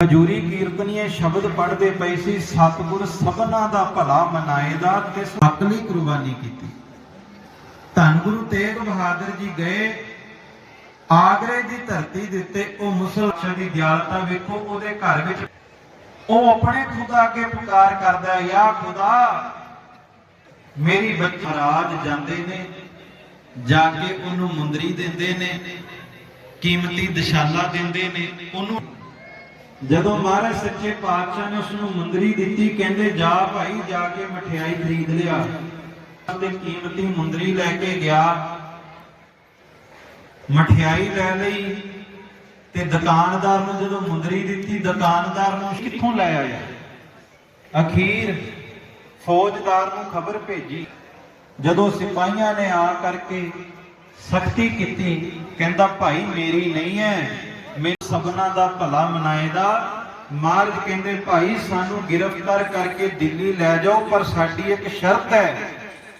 ਹਜੂਰੀ ਕੀਰਤਨੀਏ ਸ਼ਬਦ ਪੜ੍ਹਦੇ ਪਈ ਸੀ, ਸਤਿਗੁਰ ਸਭਨਾ ਦਾ ਭਲਾ ਮਨਾਏਦਾ ਤੇ ਅਕਲੀ ਕੁਰਬਾਨੀ ਕੀਤੀ। ਧੰਨ ਗੁਰੂ ਤੇਗ ਬਹਾਦਰ ਜੀ ਗਏ, ਆਗਰੇ ਦੀ ਧਰਤੀ ਦੇ ਉੱਤੇ ਉਹ ਮੁਸਲਮਾਨ ਦੀ ਦਿਆਲਤਾ ਵੇਖੋ, ਉਹਦੇ ਘਰ ਵਿੱਚ ਉਹ ਆਪਣੇ ਖੁਦਾ ਅੱਗੇ ਪੁਕਾਰ ਕਰਦਾ ਹੈ, ਯਾ ਖੁਦਾ, ਮੇਰੀ ਬੱਚੀ ਰਾਜ ਜਾਂਦੇ ਨੇ, ਜਾ ਕੇ ਉਹਨੂੰ ਮੁੰਦਰੀ ਦਿੰਦੇ ਨੇ, ਕੀਮਤੀ ਦਸ਼ਾਲਾ ਦਿੰਦੇ ਨੇ, ਉਹਨੂੰ ਜਦੋਂ ਮਹਾਰਾਜ ਸੱਚੇ ਪਾਤਸ਼ਾਹ ਨੇ ਉਸ ਨੂੰ ਮੁੰਦਰੀ ਦਿੱਤੀ, ਕਹਿੰਦੇ, ਜਾ ਭਾਈ, ਜਾ ਕੇ ਮਠਿਆਈ ਖਰੀਦ ਲਿਆ। ਤੇ ਕੀਮਤੀ ਮੁੰਦਰੀ ਲੈ ਕੇ ਗਿਆ। ਮਠਿਆਈ ਲੈ ਲਈ ਤੇ ਦੁਕਾਨਦਾਰ ਨੂੰ ਜਦੋਂ ਮੁੰਦਰੀ ਦਿੱਤੀ ਦੁਕਾਨਦਾਰ ਨੂੰ ਕਿੱਥੋਂ ਲੈ ਆਇਆ? ਅਖੀਰ ਫੌਜਦਾਰ ਨੂੰ ਖਬਰ ਭੇਜੀ। ਜਦੋਂ ਸਿਪਾਹੀਆਂ ਨੇ ਆ ਕਰਕੇ ਸਖਤੀ ਕੀਤੀ, ਕਹਿੰਦਾ, ਭਾਈ, ਮੇਰੀ ਨਹੀਂ ਹੈ। ਮੇਰੇ ਸਭਨਾ ਦਾ ਭਲਾ ਮਨਾਏਦਾ। ਮਹਾਰਾਜ ਕਹਿੰਦੇ, ਭਾਈ, ਸਾਨੂੰ ਗ੍ਰਿਫਤਾਰ ਕਰਕੇ ਦਿੱਲੀ ਲੈ ਜਾਓ, ਪਰ ਸਾਡੀ ਇੱਕ ਸ਼ਰਤ ਹੈ।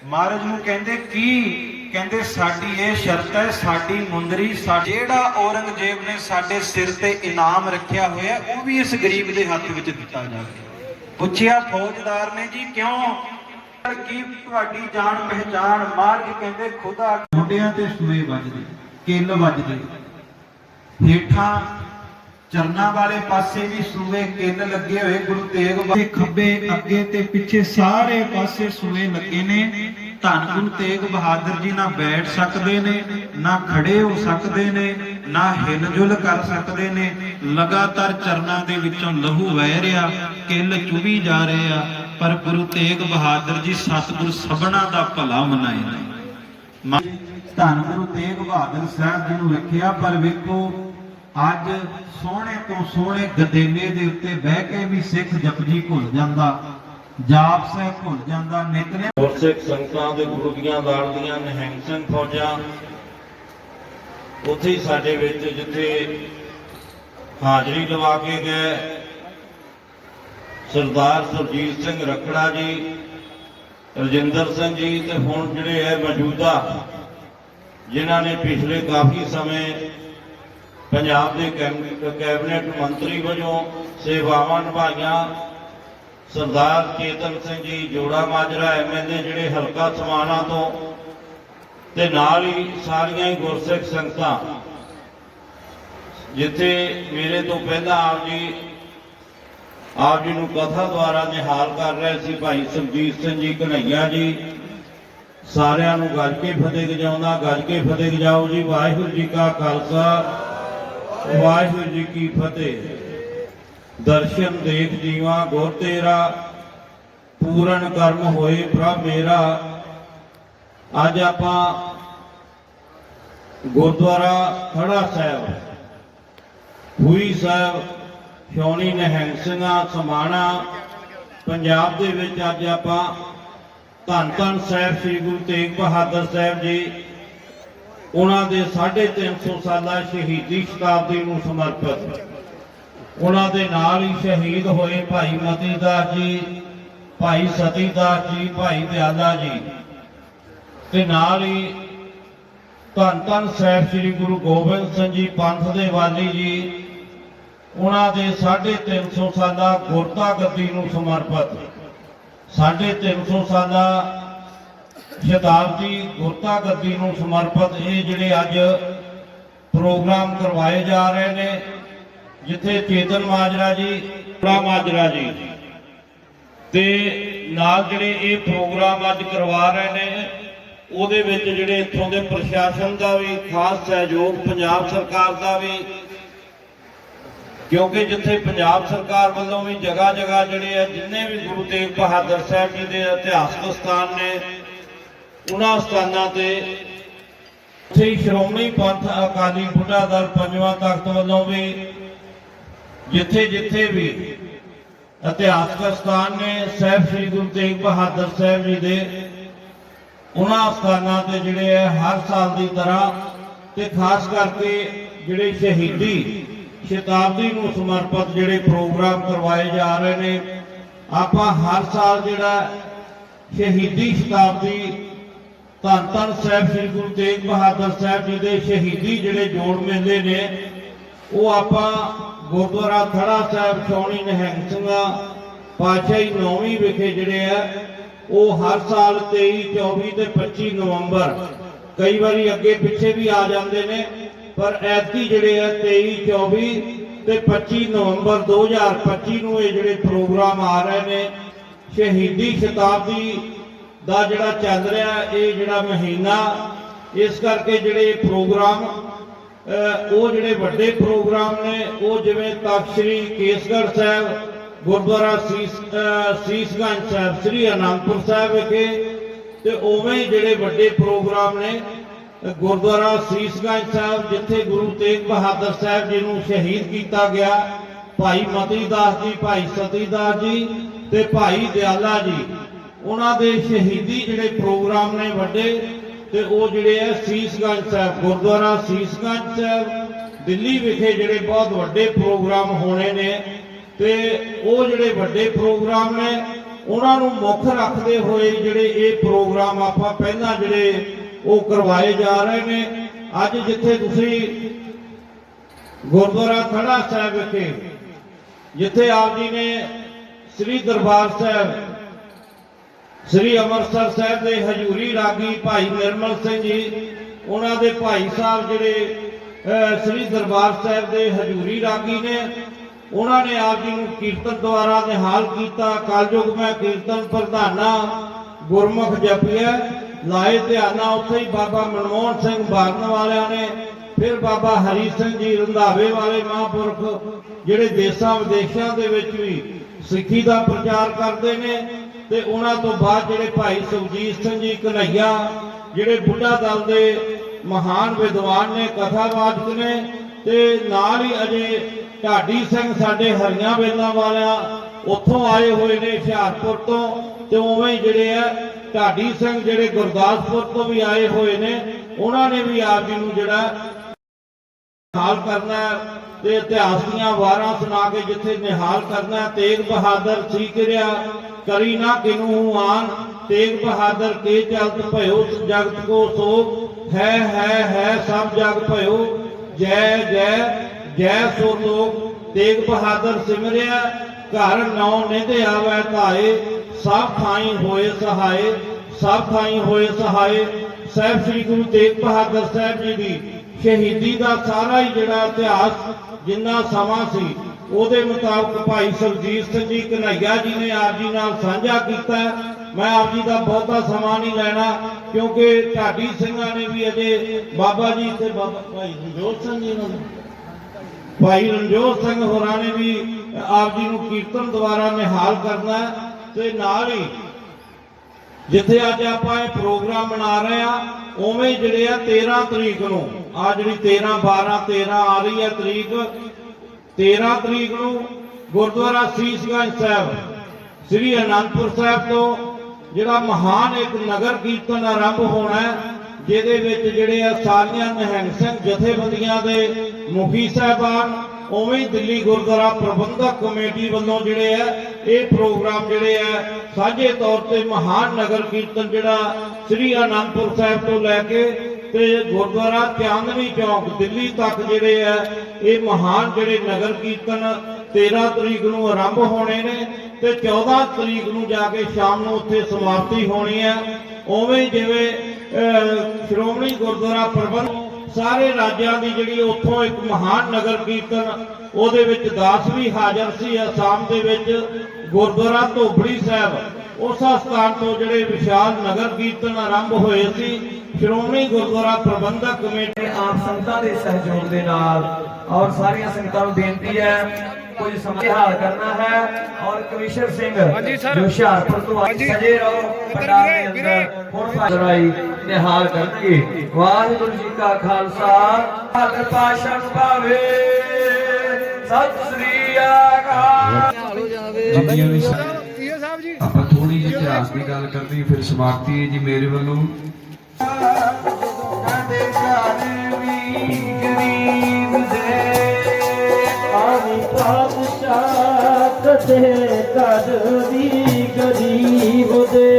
ਮਹਾਰਾਜ ਨੂੰ ਕਹਿੰਦੇ, ਕੀ? ਕਹਿੰਦੇ, ਸਾਡੀ ਇਹ ਸ਼ਰਤ ਹੈ, ਸਾਡੀ ਮੁੰਦਰੀ ਜਿਹੜਾ ਔਰੰਗਜ਼ੇਬ ਨੇ ਸਾਡੇ ਸਿਰ ਤੇ ਇਨਾਮ ਰੱਖਿਆ ਹੋਇਆ, ਉਹ ਵੀ ਇਸ ਗਰੀਬ ਦੇ ਹੱਥ ਵਿੱਚ ਦਿੱਤਾ ਜਾਵੇ। ਪੁੱਛਿਆ, ਫੌਜਦਾਰ ਨੇ ਜੀ, ਕਿਉਂ? ਕੀ ਤੁਹਾਡੀ ਜਾਣ ਪਹਿਚਾਣ ਮਹਾਰਾਜ ਕਹਿੰਦੇ, ਖੁਦਾ ਮੁੰਡਿਆਂ ਤੇ ਸੂਏ ਵੱਜਦੇ, ਕਿੱਲ ਵੱਜਦੇ। ਹੇਠਾਂ ਚਰਨਾਂ ਵਾਲੇ ਪਾਸੇ ਵੀ ਸੂਏ ਕਿੱਲ ਲੱਗੇ ਹੋਏ, ਗੁਰੂ ਤੇਗ ਬਹਾਦਰ ਖੱਬੇ ਅੱਗੇ ਤੇ ਪਿੱਛੇ ਸਾਰੇ ਪਾਸੇ ਸੂਏ ਲੱਗੇ ਨੇ। ਧੰਨ ਗੁਰੂ ਤੇਗ ਬਹਾਦਰ ਜੀ ਨਾ ਬੈਠ ਸਕਦੇ ਨੇ, ਨਾ ਖੜੇ ਹੋ ਸਕਦੇ ਨੇ, ਨਾ ਹਿਲਜੁਲ ਕਰ ਸਕਦੇ ਨੇ। ਲਗਾਤਾਰ ਚਰਨਾਂ ਦੇ ਵਿੱਚੋਂ ਲਹੂ ਵਹਿ ਰਿਹਾ, ਕਿੱਲ ਚੁਭੀ ਜਾ ਰਹੇ ਆ ਪਰ ਗੁਰੂ ਤੇਗ ਬਹਾਦਰ ਜੀ ਸਤਿਗੁਰ ਸਭਨਾ ਦਾ ਭਲਾ ਮਨਾਏ ਨੇ। ਧੰਨ ਗੁਰੂ ਤੇਗ ਬਹਾਦਰ ਸਾਹਿਬ ਜੀ ਨੂੰ ਰੱਖਿਆ ਪਰ ਵੇਖੋ ਅੱਜ ਸੋਹਣੇ ਤੋਂ ਸੋਹਣੇ ਗਦੇਲੇ ਦੇ ਉੱਤੇ ਬਹਿ ਕੇ ਵੀ ਸਿੱਖ ਜਪਜੀ ਭੁੱਲ ਜਾਂਦਾ, ਜਾਪ ਸਾਹਿਬ ਭੁੱਲ ਜਾਂਦਾ ਨਿਤਨੇ ਗੁਰਸਿੱਖ ਸੰਗਤਾਂ ਦੇ ਗੁਰੂ ਦੀਆਂ ਲਾਲ ਨਿਹੰਗ ਸਿੰਘ ਫੌਜਾਂ ਉੱਥੇ ਹੀ ਸਾਡੇ ਵਿੱਚ ਜਿੱਥੇ ਹਾਜ਼ਰੀ ਲਵਾ ਕੇ ਗਏ, ਸਰਦਾਰ ਸੁਰਜੀਤ ਸਿੰਘ ਰਖੜਾ ਜੀ, ਰਜਿੰਦਰ ਸਿੰਘ ਜੀ ਤੇ ਹੁਣ ਜਿਹੜੇ ਹੈ ਮੌਜੂਦਾ, ਜਿਨ੍ਹਾਂ ਨੇ ਪਿਛਲੇ ਕਾਫੀ ਸਮੇਂ ਪੰਜਾਬ ਦੇ ਕੈਬ- ਕੈਬਨਿਟ ਮੰਤਰੀ ਵਜੋਂ ਸੇਵਾਵਾਂ ਨਿਭਾਈਆਂ। ਸਰਦਾਰ ਚੇਤਨ ਸਿੰਘ ਜੀ ਜੋੜਾ ਮਾਜਰਾ ਐਮਐਲਏ ਜਿਹੜੇ ਹਲਕਾ ਸਮਾਣਾ ਤੋਂ ਤੇ ਨਾਲ ਹੀ ਸਾਰੀਆਂ ਹੀ ਗੁਰਸਿੱਖ ਸੰਗਤਾਂ। ਜਿੱਥੇ ਮੇਰੇ ਤੋਂ ਪਹਿਲਾਂ ਆਪ ਜੀ ਆਪ ਜੀ ਨੂੰ ਕਥਾ ਦੁਆਰਾ ਨਿਹਾਲ ਕਰ ਰਹੇ ਸੀ ਭਾਈ ਸੁਖਜੀਤ ਸਿੰਘ ਜੀ ਕਨਈਆ ਜੀ। ਸਾਰਿਆਂ ਨੂੰ ਗੱਜ ਕੇ ਫਤਿਹ ਗਜਾਉਂਦਾ, ਗੱਜ ਕੇ ਫਤਿਹ ਗਜਾਓ ਜੀ। ਵਾਹਿਗੁਰੂ ਜੀ ਕਾ ਖਾਲਸਾ। ਵਾਹਿਗੁਰੂ ਜੀ ਕੀ ਫਤਿਹ। ਦਰਸ਼ਨ ਦੇਖ ਜੀਵਾ ਗੁਰ ਤੇਰਾ, ਪੂਰਨ ਕਰਮ ਹੋਏ ਪ੍ਰਭ ਮੇਰਾ। ਅੱਜ ਆਪਾਂ ਗੁਰਦੁਆਰਾ ਖੜਾ ਸਾਹਿਬ ਹੂਈ ਸਾਹਿਬ ਸ਼ੌਣੀ ਨਿਹੰਗ ਸਿੰਘਾਂ ਸਮਾਣਾ। ਪੰਜਾਬ ਦੇ ਵਿੱਚ ਅੱਜ ਆਪਾਂ ਧੰਨ ਧੰਨ ਸਾਹਿਬ, ਸ੍ਰੀ ਗੁਰੂ ਤੇਗ ਬਹਾਦਰ ਸਾਹਿਬ ਜੀ ਉਹਨਾਂ ਦੇ 350 ਸਾਲਾ ਸ਼ਹੀਦੀ ਸ਼ਤਾਬਦੀ ਨੂੰ ਸਮਰਪਿਤ। ਉਹਨਾਂ ਦੇ ਨਾਲ ਹੀ ਸ਼ਹੀਦ ਹੋਏ ਭਾਈ ਮਤੀਦਾਸ ਜੀ, ਭਾਈ ਸਤੀਦਾਸ ਜੀ, ਭਾਈ ਦਿਆਲਾ ਜੀ ਤੇ ਨਾਲ ਹੀ ਧੰਨ ਧੰਨ ਸਾਹਿਬ ਸ੍ਰੀ ਗੁਰੂ ਗੋਬਿੰਦ ਸਿੰਘ ਜੀ, ਪੰਥ ਦੇ ਵਾਲੀ ਜੀ, ਉਹਨਾਂ ਦੇ 350 ਸਾਲਾ ਗੁਰਤਾ ਗੱਦੀ ਨੂੰ ਸਮਰਪਿਤ। 350 ਸਾਲਾ ਸ਼ਤਾਬਦੀ ਗੁਰਤਾ ਗੱਦੀ ਨੂੰ ਸਮਰਪਿਤ ਇਹ ਜਿਹੜੇ ਅੱਜ ਪ੍ਰੋਗਰਾਮ ਕਰਵਾਏ ਜਾ ਰਹੇ ਨੇ, ਜਿੱਥੇ ਚੇਤਨ ਮਾਜਰਾ ਜੀ ਪੂਰਾ ਮਾਜਰਾ ਜੀ ਤੇ ਨਾਲ ਜਿਹੜੇ ਇਹ ਪ੍ਰੋਗਰਾਮ ਅੱਜ ਕਰਵਾ ਰਹੇ ਨੇ, ਉਹਦੇ ਵਿੱਚ ਜਿਹੜੇ ਇੱਥੋਂ ਦੇ ਪ੍ਰਸ਼ਾਸਨ ਦਾ ਵੀ ਖਾਸ ਸਹਿਯੋਗ, ਪੰਜਾਬ ਸਰਕਾਰ ਦਾ ਵੀ, ਕਿਉਂਕਿ ਜਿੱਥੇ ਪੰਜਾਬ ਸਰਕਾਰ ਵੱਲੋਂ ਵੀ ਜਗ੍ਹਾ ਜਗ੍ਹਾ ਜਿਹੜੇ ਆ, ਜਿੰਨੇ ਵੀ ਗੁਰੂ ਤੇਗ ਬਹਾਦਰ ਸਾਹਿਬ ਜੀ ਦੇ ਇਤਿਹਾਸਕ ਸਥਾਨ ਨੇ ਉਹਨਾਂ ਸਥਾਨਾਂ ਤੇ ਸ਼੍ਰੀ ਸ਼੍ਰੋਮਣੀ ਪੰਥ ਅਕਾਲੀ ਬੁੱਢਾ ਦਲ ਪੰਜਵਾਂ ਤਖਤ ਵੱਲੋਂ ਵੀ ਜਿੱਥੇ ਜਿੱਥੇ ਵੀ ਇਤਿਹਾਸਕ ਸਥਾਨ ਨੇ, ਸਾਹਿਬ ਸ੍ਰੀ ਗੁਰੂ ਤੇਗ ਬਹਾਦਰ ਸਾਹਿਬ ਜੀ ਦੇ, ਉਹਨਾਂ ਸਥਾਨਾਂ ਤੇ ਜਿਹੜੇ ਹੈ ਹਰ ਸਾਲ ਦੀ ਤਰ੍ਹਾਂ ਤੇ ਖਾਸ ਕਰਕੇ ਜਿਹੜੇ ਸ਼ਹੀਦੀ ਸ਼ਤਾਬਦੀ ਨੂੰ ਸਮਰਪਿਤ ਜਿਹੜੇ ਪ੍ਰੋਗਰਾਮ ਕਰਵਾਏ ਜਾ ਰਹੇ ਨੇ, ਆਪਾਂ ਹਰ ਸਾਲ ਜਿਹੜਾ ਸ਼ਹੀਦੀ ਸ਼ਤਾਬਦੀ ਧੰਨ ਧੰਨ ਸਾਹਿਬ ਸ੍ਰੀ ਗੁਰੂ ਤੇਗ ਬਹਾਦਰ ਸਾਹਿਬ ਜੀ ਦੇ ਸ਼ਹੀਦੀ ਜਿਹੜੇ ਜੋੜ ਮੇਲੇ ਨੇ, ਉਹ ਆਪਾਂ ਗੁਰਦੁਆਰਾ ਥੜਾ ਸਾਹਿਬ ਛਾਉਣੀ ਨਿਹੰਗ ਸਿੰਘਾਂ ਪਾਤਸ਼ਾਹੀ ਨੌਵੀਂ ਵਿਖੇ ਜਿਹੜੇ ਆ, ਉਹ ਹਰ ਸਾਲ 23 24 ਤੇ 25 ਨਵੰਬਰ, ਕਈ ਵਾਰੀ ਅੱਗੇ ਪਿੱਛੇ ਵੀ ਆ ਜਾਂਦੇ ਨੇ, ਪਰ ਐਤਕੀ ਜਿਹੜੇ ਆ 23 24 ਤੇ 25 ਨਵੰਬਰ 2025 ਨੂੰ ਇਹ ਜਿਹੜੇ ਪ੍ਰੋਗਰਾਮ ਆ ਰਹੇ ਨੇ, ਸ਼ਹੀਦੀ ਸ਼ਤਾਬਦੀ ਦਾ ਜਿਹੜਾ ਚੱਲ ਰਿਹਾ, ਇਹ ਜਿਹੜਾ ਮਹੀਨਾ, ਇਸ ਕਰਕੇ ਜਿਹੜੇ ਇਹ ਪ੍ਰੋਗਰਾਮ ਉਹ ਜਿਹੜੇ ਵੱਡੇ ਪ੍ਰੋਗਰਾਮ ਨੇ, ਉਹ ਜਿਵੇਂ ਤਖ਼ਤ ਸ੍ਰੀ ਕੇਸਗੜ੍ਹ ਸਾਹਿਬ, ਗੁਰਦੁਆਰਾ ਸੀਸ ਸੀਸਗੰਜ ਸਾਹਿਬ, ਸ੍ਰੀ ਅਨੰਦਪੁਰ ਸਾਹਿਬ ਵਿਖੇ, ਤੇ ਉਵੇਂ ਜਿਹੜੇ ਵੱਡੇ ਪ੍ਰੋਗਰਾਮ ਨੇ, ਗੁਰਦੁਆਰਾ ਸੀਸਗੰਜ ਸਾਹਿਬ, ਜਿੱਥੇ ਗੁਰੂ ਤੇਗ ਬਹਾਦਰ ਸਾਹਿਬ ਜੀ ਨੂੰ ਸ਼ਹੀਦ ਕੀਤਾ ਗਿਆ, ਭਾਈ ਮਤੀ ਦਾਸ ਜੀ, ਭਾਈ ਸਤੀ ਦਾਸ ਜੀ ਤੇ ਭਾਈ ਦਿਆਲਾ ਜੀ ਉਹਨਾਂ ਦੇ ਸ਼ਹੀਦੀ ਜਿਹੜੇ ਪ੍ਰੋਗਰਾਮ ਨੇ ਵੱਡੇ, ਤੇ ਉਹ ਜਿਹੜੇ ਆ ਸੀਸਗੰਜ ਸਾਹਿਬ, ਗੁਰਦੁਆਰਾ ਸੀਸਗੰਜ ਸਾਹਿਬ, ਦਿੱਲੀ ਵਿਖੇ ਜਿਹੜੇ ਬਹੁਤ ਵੱਡੇ ਪ੍ਰੋਗਰਾਮ ਹੋਣੇ ਨੇ, ਤੇ ਉਹ ਜਿਹੜੇ ਵੱਡੇ ਪ੍ਰੋਗਰਾਮ ਨੇ, ਉਹਨਾਂ ਨੂੰ ਮੁੱਖ ਰੱਖਦੇ ਹੋਏ ਜਿਹੜੇ ਇਹ ਪ੍ਰੋਗਰਾਮ ਆਪਾਂ ਪਹਿਲਾਂ ਜਿਹੜੇ ਉਹ ਕਰਵਾਏ ਜਾ ਰਹੇ ਨੇ, ਅੱਜ ਜਿੱਥੇ ਤੁਸੀਂ ਗੁਰਦੁਆਰਾ ਖੜਾ ਸਾਹਿਬ ਵਿਖੇ, ਜਿੱਥੇ ਆਪ ਜੀ ਨੇ ਸ੍ਰੀ ਦਰਬਾਰ ਸਾਹਿਬ ਸ੍ਰੀ ਅੰਮ੍ਰਿਤਸਰ ਸਾਹਿਬ ਦੇ ਹਜੂਰੀ ਰਾਗੀ ਭਾਈ ਨਿਰਮਲ ਸਿੰਘ ਜੀ, ਉਹਨਾਂ ਦੇ ਭਾਈ ਸਾਹਿਬ ਜਿਹੜੇ ਸ੍ਰੀ ਦਰਬਾਰ ਸਾਹਿਬ ਦੇ ਹਜੂਰੀ ਰਾਗੀ ਨੇ, ਉਹਨਾਂ ਨੇ ਆਪ ਜੀ ਨੂੰ ਕੀਰਤਨ ਦੁਆਰਾ ਨਿਹਾਲ ਕੀਤਾ। ਕਲਯੁਗ ਮੈਂ ਕੀਰਤਨ ਪ੍ਰਧਾਨਾ ਗੁਰਮੁਖ ਜਪਿਆ ਲਾਏ ਧਿਆਨਾ ਉੱਥੇ ਹੀ ਬਾਬਾ ਮਨਮੋਹਨ ਸਿੰਘ ਬਾਰਨ ਵਾਲਿਆਂ ਨੇ, ਫਿਰ ਬਾਬਾ ਹਰੀ ਸਿੰਘ ਜੀ ਰੰਧਾਵੇ ਵਾਲੇ ਮਹਾਂਪੁਰਖ, ਜਿਹੜੇ ਦੇਸ਼ਾਂ ਵਿਦੇਸ਼ਾਂ ਦੇ ਵਿੱਚ ਵੀ ਸਿੱਖੀ ਦਾ ਪ੍ਰਚਾਰ ਕਰਦੇ ਨੇ ਤੇ ਉਹਨਾਂ ਤੋਂ ਬਾਅਦ ਜਿਹੜੇ ਭਾਈ ਸੁਖਜੀਤ ਸਿੰਘ ਜੀ ਕਨਈਆ, ਜਿਹੜੇ ਬੁੱਢਾ ਦਲ ਦੇ ਮਹਾਨ ਵਿਦਵਾਨ ਨੇ, ਕਥਾਵਾਚਕ ਨੇ, ਤੇ ਨਾਲ ਹੀ ਅਜੇ ਢਾਡੀ ਸਿੰਘ ਸਾਡੇ ਹਰੀਆਂ ਵੇਲਾਂ ਵਾਲਿਆਂ ਉੱਥੋਂ ਆਏ ਹੋਏ ਨੇ ਹੁਸ਼ਿਆਰਪੁਰ ਤੋਂ, ਤੇ ਉਵੇਂ ਜਿਹੜੇ ਆ ਢਾਡੀ ਸਿੰਘ ਜਿਹੜੇ ਗੁਰਦਾਸਪੁਰ ਤੋਂ ਵੀ ਆਏ ਹੋਏ ਨੇ, ਉਹਨਾਂ ਨੇ ਵੀ ਆਪ ਜੀ ਨੂੰ ਜਿਹੜਾ ਨਿਹਾਲ ਕਰਨਾ ਤੇ ਇਤਿਹਾਸ ਦੀਆਂ ਵਾਰਾਂ ਸੁਣਾ ਕੇ ਜਿੱਥੇ ਨਿਹਾਲ ਕਰਨਾ ਤੇਗ ਬਹਾਦਰ ਸੀ ਕਿਰਿਆ ਕਰੀ ਨਾ ਕਿਨੂ ਆਨ, ਤੇਗ ਬਹਾਦਰ ਕੇ ਚਲਤ ਭਇਓ, ਜਗਤ ਕੋ ਸੋਗ, ਹੈ ਹੈ ਹੈ, ਸਭ ਜਗ ਭਇਓ। ਜੈ ਜੈ ਜੈ ਸੋ ਲੋਕ, ਤੇਗ ਬਹਾਦਰ ਸਿਮਰਿਆ, ਘਰ ਨੌ ਨਿਧ ਆਵੈ ਧਾਏ, ਸਭ ਥਾਈ ਹੋਏ ਸਹਾਏ, ਸਭ ਥਾਈ ਹੋਏ ਸਹਾਏ। ਸਾਹਿਬ ਸ੍ਰੀ ਗੁਰੂ ਤੇਗ ਬਹਾਦਰ ਸਾਹਿਬ ਜੀ ਦੀ ਸ਼ਹੀਦੀ ਦਾ ਸਾਰਾ ਹੀ ਜਿਹੜਾ ਇਤਿਹਾਸ ਜਿੰਨਾ ਸਮਾਂ ਸੀ ਉਹਦੇ ਮੁਤਾਬਕ ਭਾਈ ਸਰਜੀਤ ਸਿੰਘ ਜੀ ਕਨਈਆ ਜੀ ਨੇ ਆਪ ਜੀ ਨਾਲ ਸਾਂਝਾ ਕੀਤਾ। ਮੈਂ ਆਪ ਜੀ ਦਾ ਬਹੁਤਾ ਸਮਾਂ ਨਹੀਂ ਲੈਣਾ, ਕਿਉਂਕਿ ਢਾਡੀ ਸਿੰਘਾਂ ਨੇ ਵੀ ਅਜੇ ਬਾਬਾ ਜੀ ਤੇ ਬਾਬਾ ਭਾਈ ਰਣਜੋਤ ਸਿੰਘ ਜੀ ਨੂੰ ਭਾਈ ਰਣਜੋਤ ਸਿੰਘ ਹੋਰਾਂ ਨੇ ਵੀ ਆਪ ਜੀ ਨੂੰ ਕੀਰਤਨ ਦੁਆਰਾ ਨਿਹਾਲ ਕਰਨਾ ਤੇ ਨਾਲ ਹੀ ਜਿੱਥੇ ਅੱਜ ਆਪਾਂ ਇਹ ਪ੍ਰੋਗਰਾਮ ਮਨਾ ਰਹੇ ਆ ਉਵੇਂ ਜਿਹੜੇ ਆ 13 ਤਰੀਕ ਨੂੰ ਆ ਜਿਹੜੀ 13 12 13 ਆ ਰਹੀ ਹੈ ਤਰੀਕ 13 ਤਰੀਕ ਨੂੰ ਗੁਰਦੁਆਰਾ ਸੀਸਗੰਜ ਸਾਹਿਬ, ਸ੍ਰੀ ਅਨੰਦਪੁਰ ਸਾਹਿਬ ਤੋਂ ਜਿਹੜਾ ਮਹਾਨ ਇੱਕ ਨਗਰ ਕੀਰਤਨ ਆਰੰਭ ਹੋਣਾ ਹੈ, ਜਿਹਦੇ ਵਿੱਚ ਜਿਹੜੇ ਆ ਸਾਰੀਆਂ ਨਿਹੰਗ ਸਿੰਘ ਜਥੇਬੰਦੀਆਂ ਦੇ ਮੁਖੀ ਸਾਹਿਬਾਨ, ਉਵੇਂ ਹੀ ਦਿੱਲੀ ਗੁਰਦੁਆਰਾ ਪ੍ਰਬੰਧਕ ਕਮੇਟੀ ਵੱਲੋਂ ਜਿਹੜੇ ਆ, ਇਹ ਪ੍ਰੋਗਰਾਮ ਜਿਹੜੇ ਆ, ਸਾਂਝੇ ਤੌਰ ਤੇ ਮਹਾਨ ਨਗਰ ਕੀਰਤਨ ਜਿਹੜਾ ਸ੍ਰੀ ਅਨੰਦਪੁਰ ਸਾਹਿਬ ਤੋਂ ਲੈ ਕੇ ਤੇ ਗੁਰਦੁਆਰਾ ਚਾਂਦਨੀ ਚੌਕ, ਦਿੱਲੀ ਤੱਕ ਜਿਹੜੇ ਆ, ਇਹ ਮਹਾਨ ਜਿਹੜੇ ਨਗਰ ਕੀਰਤਨ 13 ਤਰੀਕ ਨੂੰ ਆਰੰਭ ਹੋਣੇ ਨੇ ਤੇ 14 ਤਰੀਕ ਨੂੰ ਜਾ ਕੇ ਸ਼ਾਮ ਨੂੰ ਉੱਥੇ ਸਮਾਪਤੀ ਹੋਣੀ ਹੈ ਉਵੇਂ ਜਿਵੇਂ ਸ਼੍ਰੋਮਣੀ ਗੁਰਦੁਆਰਾ ਪ੍ਰਬੰਧ ਸਾਰੇ ਰਾਜਾਂ ਦੀ ਜਿਹੜੀ ਉੱਥੋਂ ਇੱਕ ਮਹਾਨ ਨਗਰ ਕੀਰਤਨ, ਉਹਦੇ ਵਿੱਚ ਦਾਸ ਵੀ ਹਾਜ਼ਰ ਸੀ ਅਸਾਮ ਦੇ ਵਿੱਚ ਗੁਰਦੁਆਰਾ ਧੋਬੜੀ ਸਾਹਿਬ। ਉਸ ਸਥਾਨ ਤੋਂ ਜਿਹੜੇ ਵਿਸ਼ਾਲ ਨਗਰ ਕੀਰਤਨ ਆਰੰਭ ਹੋਏ ਸੀ ਸ਼੍ਰੋਮਣੀ ਗੁਰਦੁਆਰਾ ਪ੍ਰਬੰਧਕ ਕਮੇਟੀ ਆਪ ਸੰਗਤਾਂ ਦੇ ਸਹਿਯੋਗ ਦੇ ਨਾਲ ਔਰ ਸਾਰੀਆਂ ਸੰਗਤਾਂ ਨੂੰ ਬੇਨਤੀ ਹੈ ਕੁਝ ਸਮਾਂ ਹਾਲ ਕਰਨਾ ਹੈ ਔਰ ਕਮਿਸ਼ਨਰ ਸਿੰਘ ਜੋ ਹੁਸ਼ਿਆਰਪੁਰ ਤੋਂ ਆਏ ਸਜੇ ਰਹੋ ਪੰਡਾਲ ਦੇ ਅੰਦਰ ਹੁਣ ਭਾਈ ਨਿਹਾਲ ਕਰਨਗੇ। ਵਾਹਿਗੁਰੂ ਜੀ ਕਾ ਖਾਲਸਾ ਹੱਥ ਪਾਸ਼ਾ ਭਾਵੇ। ਸਤਿ ਸ੍ਰੀ ਅਕਾਲ। ਵੀ ਆਪਾਂ ਥੋੜੀ ਜਿਹੀ ਇਤਿਹਾਸ ਦੀ ਗੱਲ ਕਰਨੀ ਫਿਰ ਸਮਾਪਤੀ ਹੈ ਜੀ ਮੇਰੇ ਵੱਲੋਂ। ਸਾਡੇ ਘਰ ਵੀ ਗਰੀਬ ਦੇ ਆਵੀ ਪਾਤਸ਼ਾਹ ਕਦੇ ਕਦ ਗਰੀਬ ਦੇ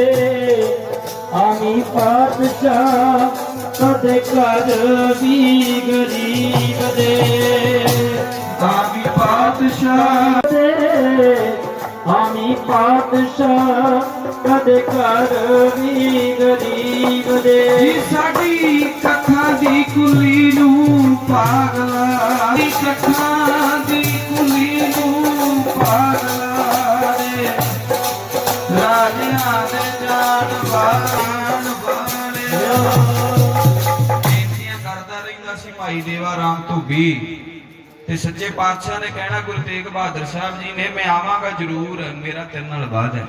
ਆਵੀ ਪਾਤਸ਼ਾਹ ਕਦੇ ਕਦ ਵੀ ਗਰੀਬ ਦੇ ਆਮੀ ਪਾਤਸ਼ਾਹ ਕਦੇ ਕਰ ਵੀ ਗਰੀਬ ਦੇ। ਜੀ ਸਾਡੀ ਕੱਖਾਂ ਦੀ ਕੁਲੀ ਨੂੰ ਪਾਗਲਾ। ਦੀ ਕੱਖਾਂ ਦੀ ਕੁਲੀ ਨੂੰ ਪਾਗਲਾ ਦੇ। ਰਾਜਿਆਂ ਦੇ ਜਾਨ ਬਾਣ ਬੇਨਤੀਆਂ ਕਰਦਾ ਰਹਿੰਦਾ ਸੀ ਭਾਈ ਦੇਵਾ ਰਾਮ ਧੁੱਬੀ ਤੇ ਸੱਚੇ ਪਾਤਸ਼ਾਹ ਨੇ ਕਹਿਣਾ, ਗੁਰੂ ਤੇਗ ਬਹਾਦਰ ਸਾਹਿਬ ਜੀ ਨੇ, ਮੈਂ ਆਵਾਂਗਾ ਜ਼ਰੂਰ, ਮੇਰਾ ਤੇਰੇ ਨਾਲ ਵਾਅਦਾ ਹੈ।